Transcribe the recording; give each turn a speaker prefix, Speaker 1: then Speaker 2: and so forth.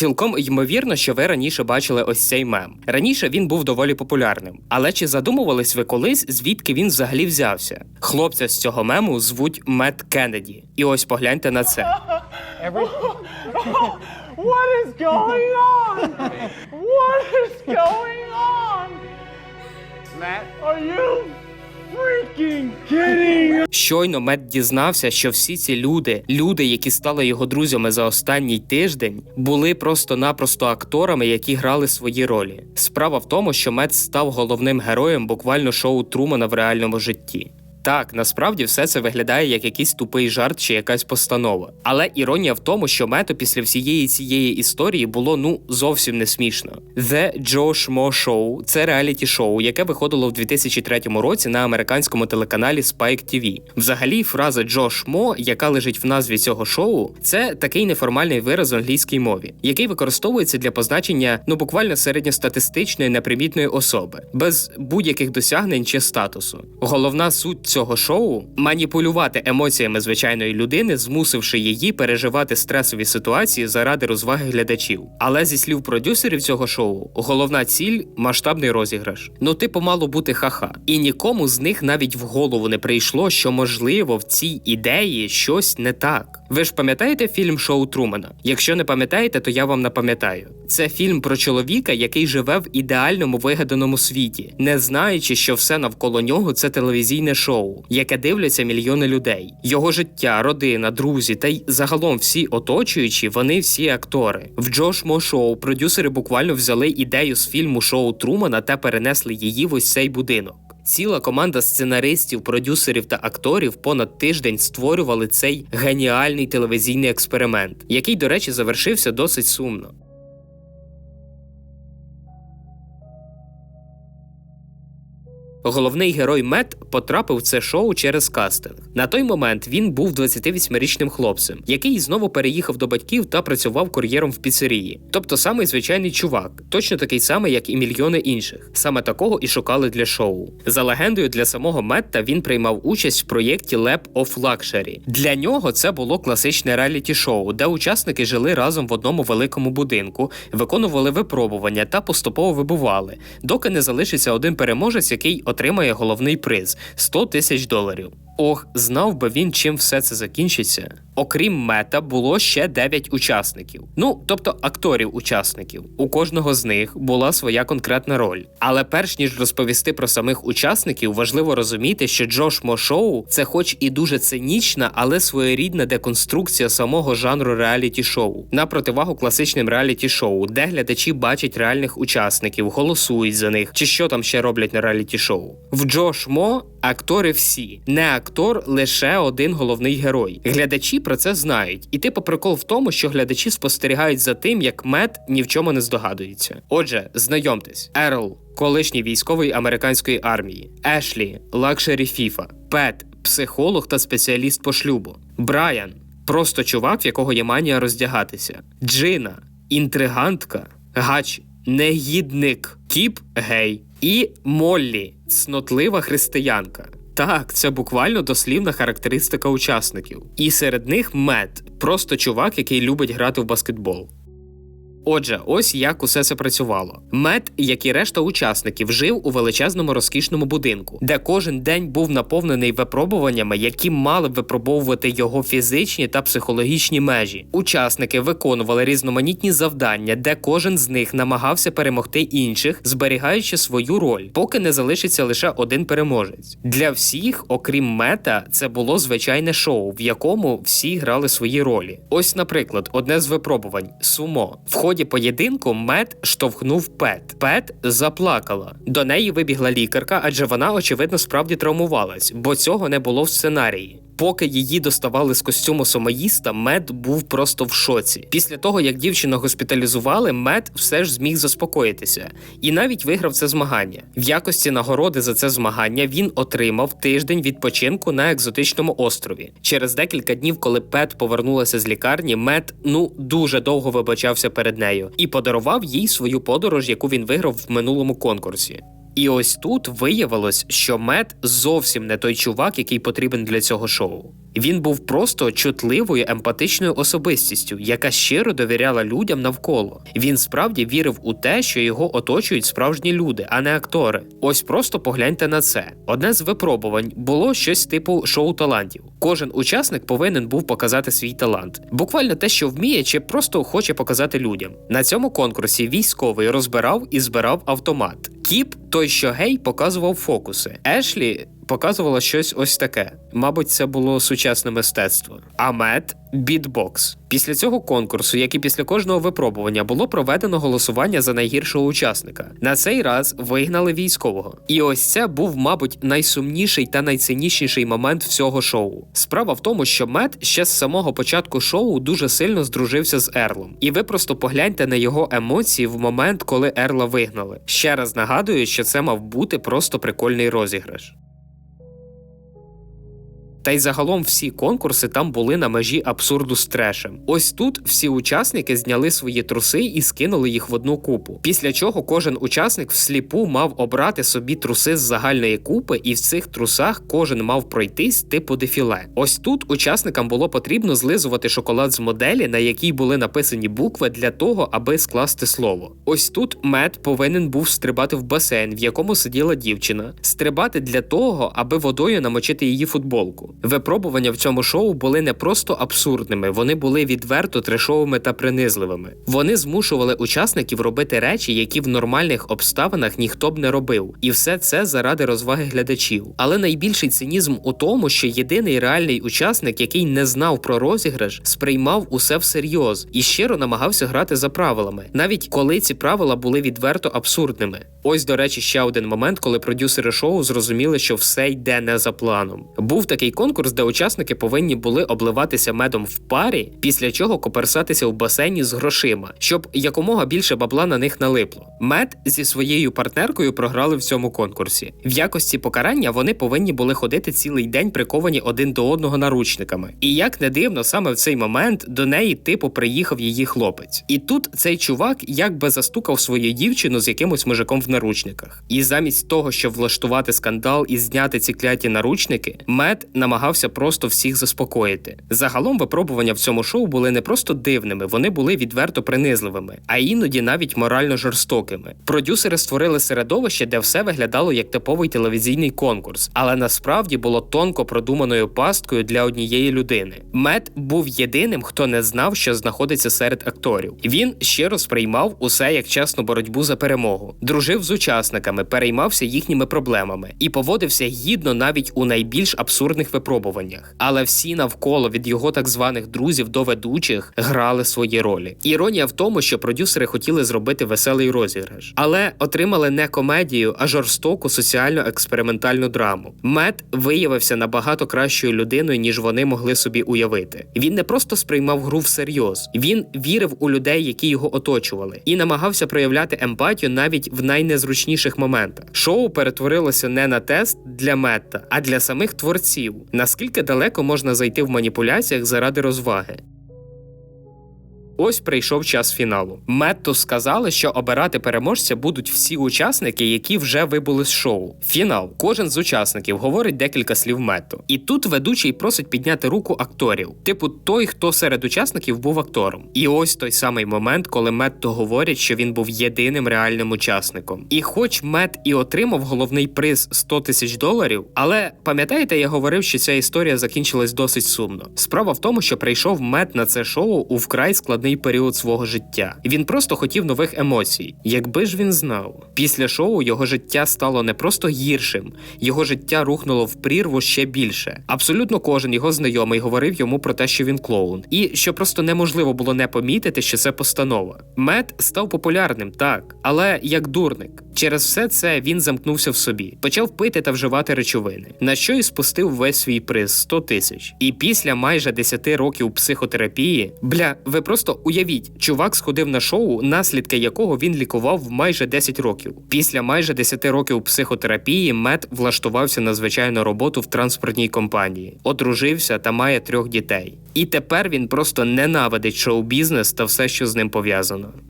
Speaker 1: Цілком ймовірно, що ви раніше бачили ось цей мем. Раніше він був доволі популярним. Але чи задумувались ви колись, звідки він взагалі взявся? Хлопця з цього мему звуть Мет Кеннеді. І ось погляньте на це.
Speaker 2: What is going on? What is going on? Matt, are you freaking kidding?
Speaker 1: Щойно мед дізнався, що всі ці люди, люди, які стали його друзями за останній тиждень, були просто-напросто акторами, які грали свої ролі. Справа в тому, що мед став головним героєм буквально шоу Трумана в реальному житті. Так, насправді все це виглядає як якийсь тупий жарт чи якась постанова. Але іронія в тому, що мету після всієї цієї історії було ну зовсім не смішно. The Joe Schmo Show – це реаліті шоу, яке виходило в 2003 році на американському телеканалі Spike TV. Взагалі, фраза Джо Шмо, яка лежить в назві цього шоу, це такий неформальний вираз в англійській мові, який використовується для позначення ну буквально середньостатистичної непримітної особи, без будь-яких досягнень чи статусу. Головна суть цього шоу маніпулювати емоціями звичайної людини, змусивши її переживати стресові ситуації заради розваги глядачів. Але зі слів продюсерів цього шоу, головна ціль масштабний розіграш. Ну, типу, мало бути ха-ха. І нікому з них навіть в голову не прийшло, що можливо в цій ідеї щось не так. Ви ж пам'ятаєте фільм Шоу Трумана? Якщо не пам'ятаєте, то я вам напам'ятаю. Це фільм про чоловіка, який живе в ідеальному вигаданому світі, не знаючи, що все навколо нього це телевізійне шоу, яке дивляться мільйони людей. Його життя, родина, друзі та й загалом всі оточуючі, вони всі актори. В Джош Мо Шоу продюсери буквально взяли ідею з фільму Шоу Трумана та перенесли її в ось цей будинок. Ціла команда сценаристів, продюсерів та акторів понад тиждень створювали цей геніальний телевізійний експеримент, який, до речі, завершився досить сумно. Головний герой Мет потрапив в це шоу через кастинг. На той момент він був 28-річним хлопцем, який знову переїхав до батьків та працював кур'єром в піцерії. Тобто самий звичайний чувак, точно такий самий, як і мільйони інших. Саме такого і шукали для шоу. За легендою, для самого Метта він приймав участь в проєкті Lab of Luxury. Для нього це було класичне реаліті-шоу, де учасники жили разом в одному великому будинку, виконували випробування та поступово вибували, доки не залишиться один переможець, який отримає головний приз 100 тисяч доларів. Ох, знав би він, чим все це закінчиться. Окрім мета, було ще 9 учасників. Ну, тобто акторів-учасників. У кожного з них була своя конкретна роль. Але перш ніж розповісти про самих учасників, важливо розуміти, що Джош Мо Шоу це хоч і дуже цинічна, але своєрідна деконструкція самого жанру реаліті-шоу. На противагу класичним реаліті-шоу, де глядачі бачать реальних учасників, голосують за них, чи що там ще роблять на реаліті-шоу. В Джош Мо актори всі, не актор лише один головний герой. Глядачі про це знають. І типу прикол в тому, що глядачі спостерігають за тим, як мед ні в чому не здогадується. Отже, знайомтесь, Ерл, колишній військовий американської армії, Ешлі, лакшері Фіфа, Пет, психолог та спеціаліст по шлюбу, Брайан, просто чувак, в якого є манія роздягатися, Джина, інтригантка, Гач, негідник, Кіп гей і Моллі, цнотлива християнка. Так, це буквально дослівна характеристика учасників. І серед них мед, просто чувак, який любить грати в баскетбол. Отже, ось як усе це працювало. Мед, як і решта учасників, жив у величезному розкішному будинку, де кожен день був наповнений випробуваннями, які мали б випробовувати його фізичні та психологічні межі. Учасники виконували різноманітні завдання, де кожен з них намагався перемогти інших, зберігаючи свою роль, поки не залишиться лише один переможець. Для всіх, окрім мета, це було звичайне шоу, в якому всі грали свої ролі. Ось, наприклад, одне з випробувань сумо. Ході поєдинку мед штовхнув Пет. Пет заплакала. До неї вибігла лікарка, адже вона, очевидно, справді травмувалась, бо цього не було в сценарії. Поки її доставали з костюму сомоїста, мед був просто в шоці. Після того, як дівчину госпіталізували, мед все ж зміг заспокоїтися і навіть виграв це змагання. В якості нагороди за це змагання він отримав тиждень відпочинку на екзотичному острові. Через декілька днів, коли Пет повернулася з лікарні, мед ну дуже довго вибачався перед нею і подарував їй свою подорож, яку він виграв в минулому конкурсі. І ось тут виявилось, що Мет зовсім не той чувак, який потрібен для цього шоу. Він був просто чутливою емпатичною особистістю, яка щиро довіряла людям навколо. Він справді вірив у те, що його оточують справжні люди, а не актори. Ось просто погляньте на це. Одне з випробувань було щось типу шоу талантів. Кожен учасник повинен був показати свій талант, буквально те, що вміє, чи просто хоче показати людям. На цьому конкурсі військовий розбирав і збирав автомат. Кіп, той, що гей, показував фокуси. Ешлі показувала щось ось таке. Мабуть, це було сучасне мистецтво. А Мет бітбокс. Після цього конкурсу, як і після кожного випробування, було проведено голосування за найгіршого учасника. На цей раз вигнали військового. І ось це був, мабуть, найсумніший та найцинічніший момент всього шоу. Справа в тому, що Мет ще з самого початку шоу дуже сильно здружився з Ерлом. І ви просто погляньте на його емоції в момент, коли Ерла вигнали. Ще раз нагадую, що це мав бути просто прикольний розіграш. Та й загалом всі конкурси там були на межі абсурду з трешем. Ось тут всі учасники зняли свої труси і скинули їх в одну купу. Після чого кожен учасник всліпу мав обрати собі труси з загальної купи, і в цих трусах кожен мав пройтись типу дефіле. Ось тут учасникам було потрібно злизувати шоколад з моделі, на якій були написані букви для того, аби скласти слово. Ось тут мед повинен був стрибати в басейн, в якому сиділа дівчина, стрибати для того, аби водою намочити її футболку. Випробування в цьому шоу були не просто абсурдними, вони були відверто трешовими та принизливими. Вони змушували учасників робити речі, які в нормальних обставинах ніхто б не робив, і все це заради розваги глядачів. Але найбільший цинізм у тому, що єдиний реальний учасник, який не знав про розіграш, сприймав усе всерйоз і щиро намагався грати за правилами, навіть коли ці правила були відверто абсурдними. Ось, до речі, ще один момент, коли продюсери шоу зрозуміли, що все йде не за планом. Був такий конкурс, де учасники повинні були обливатися медом в парі, після чого коперсатися в басейні з грошима, щоб якомога більше бабла на них налипло. Мед зі своєю партнеркою програли в цьому конкурсі. В якості покарання вони повинні були ходити цілий день приковані один до одного наручниками. І як не дивно, саме в цей момент до неї типу приїхав її хлопець. І тут цей чувак якби застукав свою дівчину з якимось мужиком в наручниках. І замість того, щоб влаштувати скандал і зняти ці кляті наручники, мед намагався просто всіх заспокоїти. Загалом випробування в цьому шоу були не просто дивними, вони були відверто принизливими, а іноді навіть морально жорстокими. Продюсери створили середовище, де все виглядало як типовий телевізійний конкурс, але насправді було тонко продуманою пасткою для однієї людини. Мед був єдиним, хто не знав, що знаходиться серед акторів. Він щиро сприймав усе як чесну боротьбу за перемогу, дружив з учасниками, переймався їхніми проблемами і поводився гідно навіть у найбільш абсурдних випробуваннях. Але всі навколо від його так званих друзів до ведучих грали свої ролі. Іронія в тому, що продюсери хотіли зробити веселий розіграш, але отримали не комедію, а жорстоку соціально-експериментальну драму. Мед виявився набагато кращою людиною, ніж вони могли собі уявити. Він не просто сприймав гру всерйоз, він вірив у людей, які його оточували, і намагався проявляти емпатію навіть в найнезручніших моментах. Шоу перетворилося не на тест для Метта, а для самих творців. Наскільки далеко можна зайти в маніпуляціях заради розваги? Ось прийшов час фіналу. Метту сказали, що обирати переможця будуть всі учасники, які вже вибули з шоу. Фінал. Кожен з учасників говорить декілька слів Метту. І тут ведучий просить підняти руку акторів, типу той, хто серед учасників був актором. І ось той самий момент, коли Метту говорять, що він був єдиним реальним учасником. І хоч Мет і отримав головний приз 100 тисяч доларів, але пам'ятаєте, я говорив, що ця історія закінчилась досить сумно. Справа в тому, що прийшов Мет на це шоу у вкрай складний період свого життя. Він просто хотів нових емоцій. Якби ж він знав, після шоу його життя стало не просто гіршим, його життя рухнуло в прірву ще більше. Абсолютно кожен його знайомий говорив йому про те, що він клоун, і що просто неможливо було не помітити, що це постанова. Мед став популярним, так, але як дурник. Через все це він замкнувся в собі, почав пити та вживати речовини, на що і спустив весь свій приз 100 тисяч. І після майже 10 років психотерапії, бля, ви просто уявіть, чувак сходив на шоу, наслідки якого він лікував майже 10 років. Після майже 10 років психотерапії Мет влаштувався на звичайну роботу в транспортній компанії, одружився та має трьох дітей. І тепер він просто ненавидить шоу-бізнес та все, що з ним пов'язано.